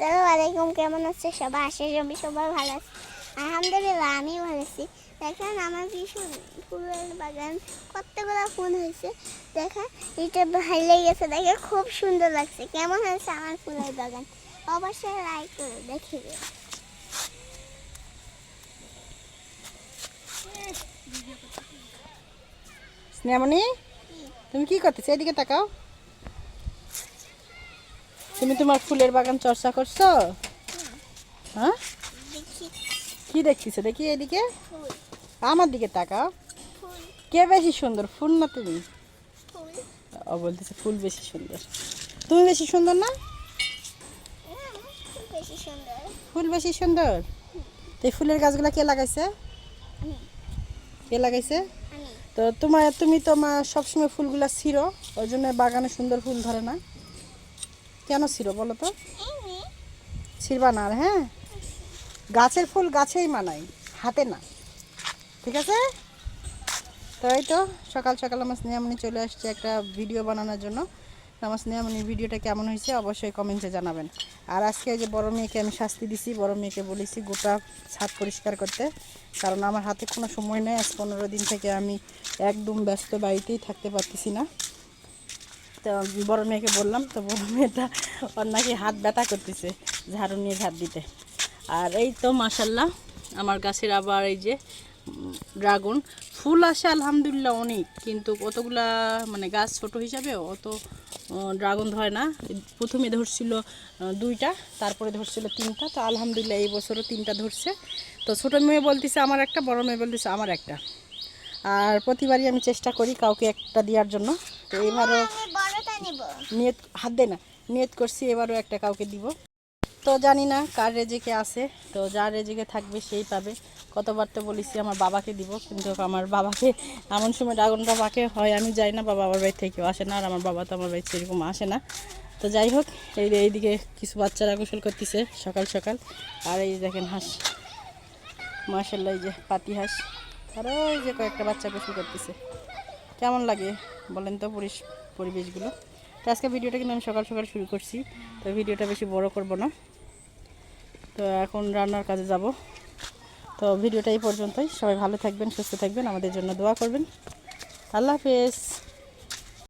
আসসালামু আলাইকুম, কেমন আছে? সবাই আসে সবাই সবাই ভালো আছে। আলহামদুলিল্লাহ আমি ভালো আছি। দেখেন, আমার সুন্দর ফুলের বাগান, কতগুলো ফুল হয়েছে। দেখেন, এটা ভালো গেছে দেখে খুব সুন্দর লাগছে। কেমন হয়েছে আমার ফুলের বাগান? অবশ্যই লাইক করে দেখে তুমি কি করতেছো? এদিকে তাকাও। তুমি তোমার ফুলের বাগান চর্চা করছ? হ্যাঁ? দেখি। কি দেখতেছো? দেখি এদিকে। আমার দিকে তাকাও। কে বেশি সুন্দর ফুল না তুমি? ফুল। ও বলতেছে ফুল বেশি সুন্দর। তুমি বেশি সুন্দর না? ফুল বেশি সুন্দর। তো এই ফুলের গাছগুলা কে লাগাইছে? কে লাগাইছে? তো তোমার তুমি তো মা সবসময় ফুলগুলা ছিঁড়ো ওই জন্য বাগানে সুন্দর ফুল ধরে না। কেন ছিঁড়ো বলো তো? ছিঁড়বা না হ্যাঁ? গাছের ফুল গাছেই মানাই হাতে না। ঠিক আছে? তো এই তো, সকাল সকাল আমার স্নেহামণি চলে আসছে একটা ভিডিও বানানোর জন্য। আমার স্নেহামণির ভিডিওটা কেমন হয়েছে অবশ্যই কমেন্টে জানাবেন। আর আজকে যে বড় মেয়েকে আমি শাস্তি দিছি, বড় মেয়েকে বলেছি গোটা ছাদ পরিষ্কার করতে। কারণ আমার হাতে কোনো সময় নেই, আজ পনেরো দিন থেকে আমি একদম ব্যস্ত বাড়িতেই থাকতে পারতেছি না। তো বড় মেয়েকে বললাম, তো বড় মেয়েটা ওর নাকি হাত ব্যথা করতেছে, ঝাড়ু নিয়ে ঝাড় দিতে। আর এই তো মাসাল্লাহ আমার গাছের আবার এই যে ড্রাগন। ফুল আসে আলহামদুলিল্লাহ অনেক, কিন্তু কতগুলা মানে গাছ ছোট হিসাবে অত ড্রাগন ধরে না। প্রথমে ধরছিল দুইটা, তারপরে ধরছিল তিনটা। তো আলহামদুলিল্লাহ এই বছরও তিনটা ধরছে। তো ছোটো মেয়ে বলতেছে আমার একটা, বড় মেয়ে বলতেছে আমার একটা। আর প্রতিবারই আমি চেষ্টা করি কাউকে একটা দেওয়ার জন্য। তো এবারও নিয়ত, হাত দে না। নিয়ত করছি, এবারও একটা কাউকে দিব। তো জানি না কার রেজেকে আছে, তো যার রেজেকে থাকবে সেই পাবে। কতবার তো বলেছি আমার বাবাকে দিব, কিন্তু আমার বাবাকে এমন সময় ড্রাগনটা পাকে হয়, আমি যাই না, বাবা আমার বাড়ি থেকেও আসে না, আর আমার বাবা তো আমার বাড়ি সেরকম আসে না। তো যাই হোক, এই এইদিকে কিছু বাচ্চারা গোসল করতেছে সকাল সকাল। আর এই দেখেন হাঁস। মার্শাল্লাহ এই যে পাতি হাঁস। আর ওই যে কয়েকটা বাচ্চা গোসল করতেছে। কেমন লাগে বলেন তো পরিস- পরিবেশগুলো। তো আজকে ভিডিওটা কিন্তু আমি সকাল সকাল শুরু করছি, তো ভিডিওটা বেশি বড় করব না। তো এখন রান্নার কাজে যাব। তো ভিডিওটা এই পর্যন্তই। সবাই ভালো থাকবেন, সুস্থ থাকবেন, আমাদের জন্য দোয়া করবেন। আল্লাহ হাফেজ।